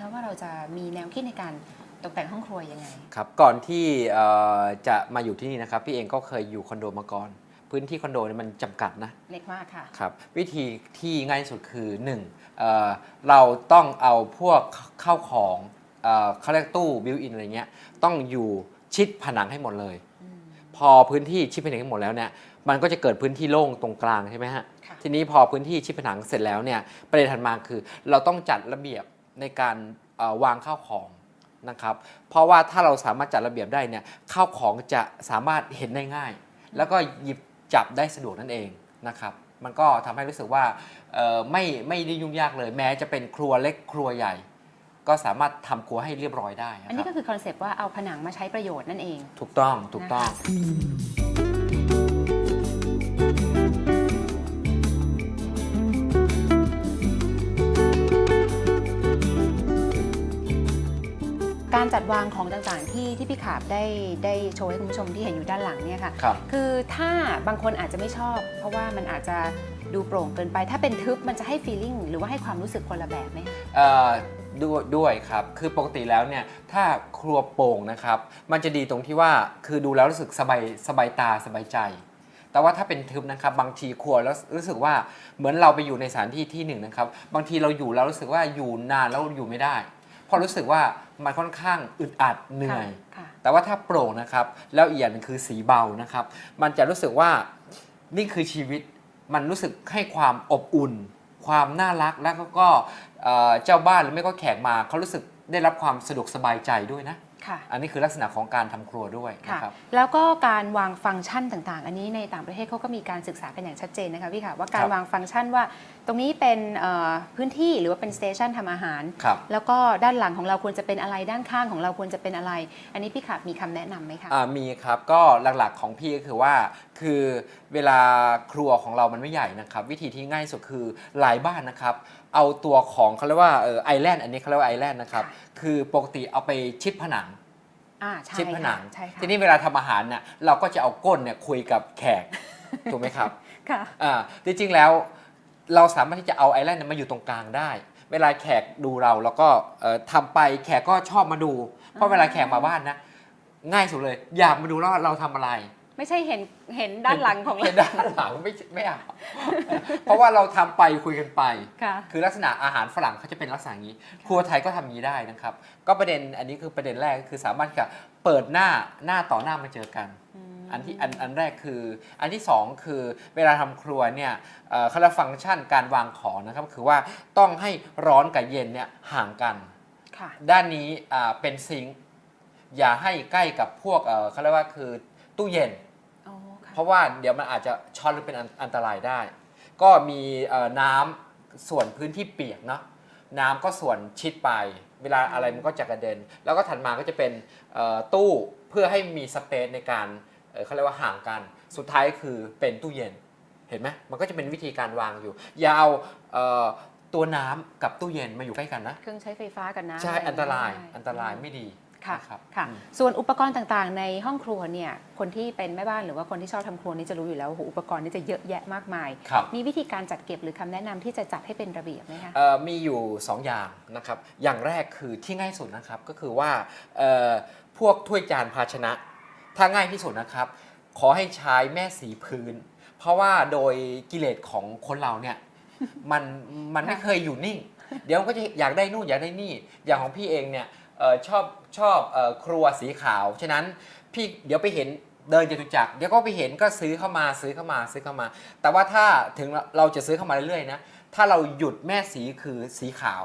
คะว่าเราจะมีแนวคิดในการตกแต่งห้องครัวยังไง ครับก่อนที่เอ่อจะมาอยู่ที่นี่นะครับพี่เองก็เคยอยู่คอนโดมาก่อน พื้นที่คอนโดเนี่ยมันจำกัดนะเล็กมากค่ะ ครับวิธีที่ง่ายที่สุดคือ1เอ่อเราต้องเอาพวกเข้าของเอ่อเขาเรียกตู้บิวอินอะไรเงี้ยต้องอยู่ชิดผนังให้หมดเลยพอพื้นที่ชิดผนังให้หมดแล้วเนี่ยมันก็จะเกิดพื้นที่โล่งตรงกลางใช่ไหมฮะค่ะ ทีนี้พอพื้นที่ชิดผนังเสร็จแล้วเนี่ยประเด็นถัดมาคือ เราต้องจัดระเบียบ ในการเอ่อวางข้าวของนะครับ เพราะว่าถ้าเราสามารถจัดระเบียบได้เนี่ยข้าวของจะสามารถเห็นได้ง่าย แล้วก็หยิบจับได้สะดวกนั่นเองนะครับ มันก็ทำให้รู้สึกว่าเอ่อไม่ไม่ได้ยุ่งยากเลย แม้จะเป็นครัวเล็กครัวใหญ่ ก็สามารถทำครัวให้เรียบร้อยได้นะอันคนี้รับก็คือคอนเซปต์ว่าเอาผนังมาใช้ประโยชน์นั่นเอง ถูกต้องถูกต้อง การจัดวางของต่างๆที่ที่พี่ขาบได้ได้โชว์ให้คุณผู้ชมที่เห็นอยู่ด้านหลังเนี่ยค่ะ ครับ คือถ้าบางคนอาจจะไม่ชอบ เพราะว่ามันอาจจะดูโปร่งเกินไป ถ้าเป็นทึบมันจะให้ฟีลลิ่งหรือว่าให้ความรู้สึกคนละแบบไหมคะเอ่อด้วยด้วยครับ คือปกติแล้วเนี่ยถ้าครัวโปร่งนะครับ มันจะดีตรงที่ว่าคือดูแล้วรู้สึกสบายสบายตาสบายใจ แต่ว่าถ้าเป็นทึบนะครับ บางทีครัวแล้วรู้สึกว่าเหมือนเราไปอยู่ในสถานที่ที่หนึ่งนะครับ บางทีเราอยู่แล้วรู้สึกว่าอยู่นานแล้วอยู่ไม่ได้ เพราะรู้สึกว่ามันค่อนข้างอึดอัดเหนื่อย ค่ะ แต่ว่าถ้าโปร่งนะครับ แล้วอีกอย่างหนึงคือสีเบานะครับ มันจะรู้สึกว่านี่คือชีวิตมันรู้สึกให้ความอบอุ่น ความน่ารักแล้วก็เอ่อเจ้าบ้านหรือไม่ก็แขกมาเขารู้สึกได้รับความสะดวกสบายใจด้วยนะ ค่ะอันนี้คือลักษณะของการทำครัวด้วยค่ะนะครับ แล้วก็การวางฟังก์ชันต่างๆ อันนี้ในต่างประเทศเขาก็มีการศึกษากันอย่างชัดเจนนะคะพี่ค่ะว่าการครับ วางฟังก์ชันว่า ตรงนี้เป็นเอ่อพื้นที่หรือว่าเป็นสเตชันทำอาหาร ครับ แล้วก็ด้านหลังของเราควรจะเป็นอะไรด้านข้างของเราควรจะเป็นอะไร อันนี้พี่ขาบมีคำแนะนำไหมคะ อ่ามีครับก็หลักๆของพี่ก็คือว่า คือเวลาครัวของเรามันไม่ใหญ่นะครับ วิธีที่ง่ายสุดคือหลายบ้านนะครับ เอาตัวของเขาเรียกว่าเออไอแลนด์อันนี้เขาเรียกว่าไอแลนด์นะครับค่ะคือปกติเอาไปชิดผนัง อ่าใช่ชิดผนัค่ะงใช่ค่ะ ทีนี้เวลาทำอาหารเนี่ยเราก็จะเอาก้นเนี่ยคุยกับแขก ถูกไหมครับ ค่ะ อ่าจริงๆแล้วเราสามารถที่จะเอาไอแลนด์เนี่ยมาอยู่ตรงกลางได้ เวลาแขกดูเราแล้วก็เอ่อทำไปแขกก็ชอบมาดู เพราะเวลาแขกมาบ้านนะง่ายสุดเลย อยากมาดูแล้วว่าเราทำอะไร ไม่ใช่เห็นเห็นด้านหลังของเรา เห็นด้านหลังไม่ไม่เอาเพราะว่าเราทำไปคุยกันไป ค่ะ คือลักษณะอาหารฝรั่งเขาจะเป็นลักษณะอย่างนี้ ครัวไทยก็ทำอย่างนี้ได้นะครับ ก็ประเด็นอันนี้คือประเด็นแรกก็คือสามารถกับเปิดหน้าหน้าต่อหน้ามาเจอกันอันที่อันอันแรกคือ อันที่สองคือเวลาทำครัวเนี่ยเอ่อเขาเรียกฟังก์ชันการวางของนะครับคือว่าต้องให้ร้อนกับเย็นเนี่ยห่างกัน ค่ะ ด้านนี้อ่าเป็นซิงค์อย่าให้ใกล้กับพวกเอ่อเขาเรียกว่าคือตู้เย็นอ๋อค่ะ เพราะว่าเดี๋ยวมันอาจจะช็อตหรือเป็นอันอันตรายได้ ก็มีเอ่อน้ำส่วนพื้นที่เปียกเนาะน้ำก็ส่วนชิดไป เวลาอะไรมันก็จะกระเด็น แล้วก็ถัดมาก็จะเป็นเอ่อตู้เพื่อให้มีสเปซในการเอ่อเขาเรียกว่าห่างกัน สุดท้ายคือเป็นตู้เย็น เห็นไหมมันก็จะเป็นวิธีการวางอยู่ อย่าเอาเอ่อตัวน้ำกับตู้เย็นมาอยู่ใกล้กันนะ เครื่องใช้ไฟฟ้ากันนะใช่ะไอันตรายไม่ได้อันตรายไม่ดี ค่ะนะครับค่ะ อืม ส่วนอุปกรณ์ต่างๆ ในห้องครัวเนี่ยคนที่เป็นแม่บ้านหรือว่าคนที่ชอบทำครัวนี่จะรู้อยู่แล้วโอ้โหอุปกรณ์นี่จะเยอะแยะมากมาย ครับ มีวิธีการจัดเก็บหรือคำแนะนำที่จะจัดให้เป็นระเบียบไหมคะ เอ่อมีอยู่ 2 อย่างนะครับ อย่างแรกคือที่ง่ายสุดนะครับก็คือว่าเอ่อพวกถ้วยจานภาชนะ ถ้าง่ายที่สุดนะครับ ขอให้ใช้แม่สีพื้น เพราะว่าโดยกิเลสของคนเราเนี่ย มันมันไม่ค่ะเคยอยู่นิ่ง เดี๋ยวมันก็จะอยากได้นู่นอยากได้นี่ อย่างของพี่เองเนี่ย เออชอบชอบเออครัวสีขาว ฉะนั้นพี่เดี๋ยวไปเห็นเดินจตุจักรเดี๋ยวก็ไปเห็นก็ซื้อเข้ามาซื้อเข้ามาซื้อเข้ามา แต่ว่าถ้าถึงเราจะซื้อเข้ามาเรื่อยๆนะถ้าเราหยุดแม่สีคือสีขาว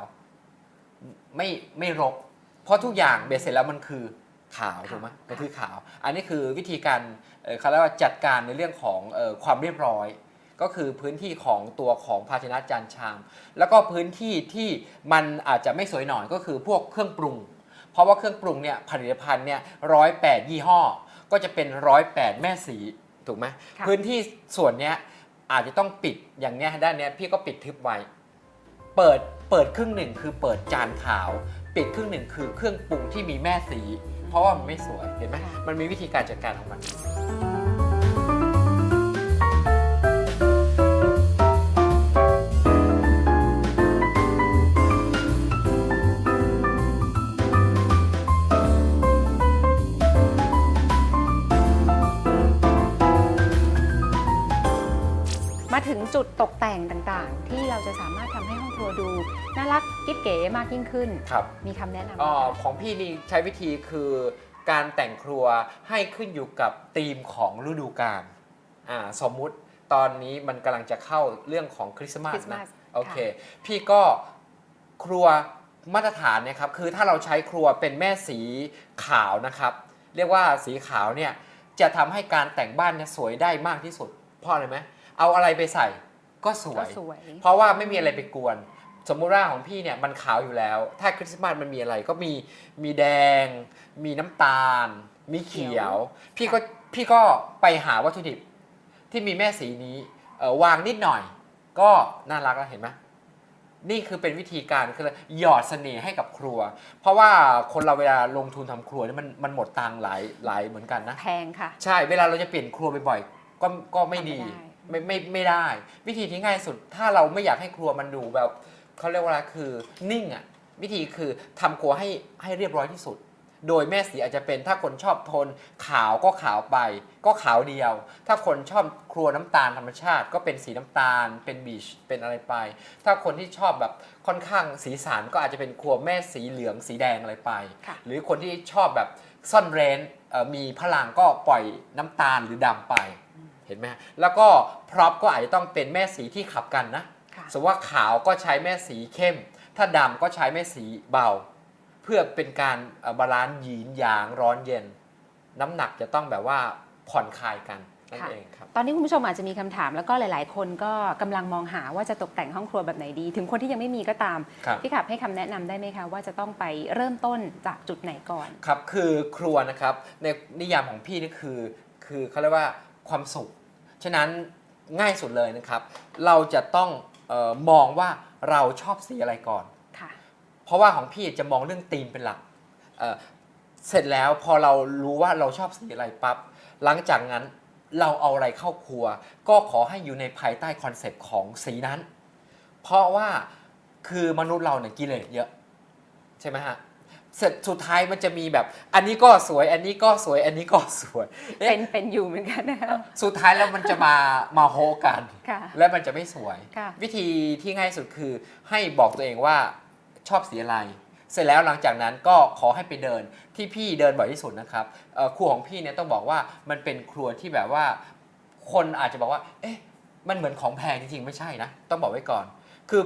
ไม่ไม่รก เพราะทุกอย่างเบสเสร็จแล้วมันคือขาวถูกไหมมันคือขาว อันนี้คือวิธีการเอ่อเขาเรียกว่าจัดการในเรื่องของเออความเรียบร้อย ก็คือพื้นที่ของตัวของภาชนะจานชาม แล้วก็พื้นที่ที่มันอาจจะไม่สวยหน่อยก็คือพวกเครื่องปรุง เพราะว่าเครื่องปรุงเนี่ยผลิตภัณฑ์เนี่ยร้อยแปดยี่ห้อ ก็จะเป็นร้อยแปดแม่สีถูกไหมค่ะพื้นที่ส่วนเนี้ยอาจจะต้องปิดอย่างเนี้ยด้านเนี้ยพี่ก็ปิดทึบไว้ เปิดเปิดครึ่งหนึ่งคือเปิดจานขาว ปิดครึ่งหนึ่งคือเครื่องปรุงที่มีแม่สี เพราะว่ามันไม่สวยเห็นไหมค่ะ มันมีวิธีการจัดการของมัน จุดตกแต่งต่างๆ ที่เราจะสามารถทำให้ห้องครัวดูน่ารักกิ๊บเก๋มากยิ่งขึ้น ครับมีคำแนะนำไหมอ๋อคะของพี่นี่ใช้วิธีคือการแต่งครัวให้ขึ้นอยู่กับธีมของฤดูกาลอ่าสมมุติตอนนี้มันกำลังจะเข้าเรื่องของคริสต์มาคสริสต์มานะสโอเคพี่ก็ครัวมาตรฐานเนี่ยครับคือถ้าเราใช้ครัวเป็นแม่สีขาวนะครับ เรียกว่าสีขาวเนี่ยจะทำให้การแต่งบ้านเนี่ยสวยได้มากที่สุดเพราะอะไรไหม เอาอะไรไปใส่ก็สวก็ยสวย เพราะว่าไม่มีอะไรไปกวน สมมุติว่าของพี่เนี่ยมันขาวอยู่แล้ว ถ้าคริสต์มาสมันมีอะไรก็มีมีแดง มีน้ำตาล มีเขียว พี่ก็พี่ก็ไปหาวัตถุดิบที่มีแม่สีนี้เอ่อวางนิดหน่อย ก็น่ารักแล้วเห็นไหมนี่คือเป็นวิธีการคือหยอดเสน่ห์ให้กับครัว เพราะว่าคนเราเวลาลงทุนทำครัวเนี่ยมันมันหมดตังค์หลายหลายเหมือนกันนะ แพงค่ะ ใช่ เวลาเราจะเปลี่ยนครัวบ่อยๆ ก็ก็ไม่ดี ทำไม่ได้ ไม่ไม่ไม่ได้ วิธีที่ง่ายสุดถ้าเราไม่อยากให้ครัวมันดูแบบเขาเรียกว่าอะไรคือนิ่งอะวิธีคือทำครัวให้ให้เรียบร้อยที่สุด โดยแม่สีอาจจะเป็นถ้าคนชอบโทนขาวก็ขาวไป ก็ขาวเดียว ถ้าคนชอบครัวน้ำตาลธรรมชาติ ก็เป็นสีน้ำตาล เป็นบีชเป็นอะไรไป ถ้าคนที่ชอบแบบค่อนข้างสีสันก็อาจจะเป็นครัวแม่สีเหลืองสีแดงอะไรไป ค่ะ หรือคนที่ชอบแบบซ่อนเร้นเอ่อมีพลังก็ปล่อยน้ำตาลหรือดำไปเห็นไหมฮะแล้วก็พร็อพก็อาจจะต้องเป็นแม่สีที่ขับกันนะค่ะสมมติว่าขาวก็ใช้แม่สีเข้ม ถ้าดำก็ใช้แม่สีเบา เพื่อเป็นการเอ่อบาลานซ์หยีนหยางร้อนเย็น น้ำหนักจะต้องแบบว่าผ่อนคลายกันนั่นค่ะ เองครับ ตอนนี้คุณผู้ชมอาจจะมีคำถามแล้วก็หลาย ๆ คนก็กำลังมองหาว่าจะตกแต่งห้องครัวแบบไหนดี ถึงคนที่ยังไม่มีก็ตาม ครับ พี่ขับให้คำแนะนำได้ไหมคะว่าจะต้องไปเริ่มต้นจากจุดไหนก่อน ครับคือครัวนะครับในนิยามของพี่นี่คือคือเขาเรียกว่าความสุข ฉะนั้นง่ายสุดเลยนะครับ เราจะต้องเออมองว่าเราชอบสีอะไรก่อน ค่ะ เพราะว่าของพี่จะมองเรื่องธีมเป็นหลักเอ่อเสร็จแล้วพอเรารู้ว่าเราชอบสีอะไรปั๊บหลังจากนั้นเราเอาอะไรเข้าครัว ก็ขอให้อยู่ในภายใต้คอนเซปต์ของสีนั้น เพราะว่าคือมนุษย์เราเนี่ยกิเลสเยอะ ใช่ไหมฮะ เสร็จสุดท้ายมันจะมีแบบ อันนี้ก็สวย อันนี้ก็สวย อันนี้ก็สวยเอ๊ะเป็นเป็นอยู่เหมือนกันนะคะ สุดท้ายแล้วมันจะมามาโฮกัน ค่ะและมันจะไม่สวย ค่ะ วิธีที่ง่ายสุดคือให้บอกตัวเองว่าชอบสีอะไร เสร็จแล้วหลังจากนั้นก็ขอให้ไปเดินที่พี่เดินบ่อยที่สุดนะครับเอ่อครัวของพี่เนี่ยต้องบอกว่ามันเป็นครัวที่แบบว่าคนอาจจะบอกว่า เอ๊ะ มันเหมือนของแพงจริงๆ ไม่ใช่นะ ต้องบอกไว้ก่อน คือ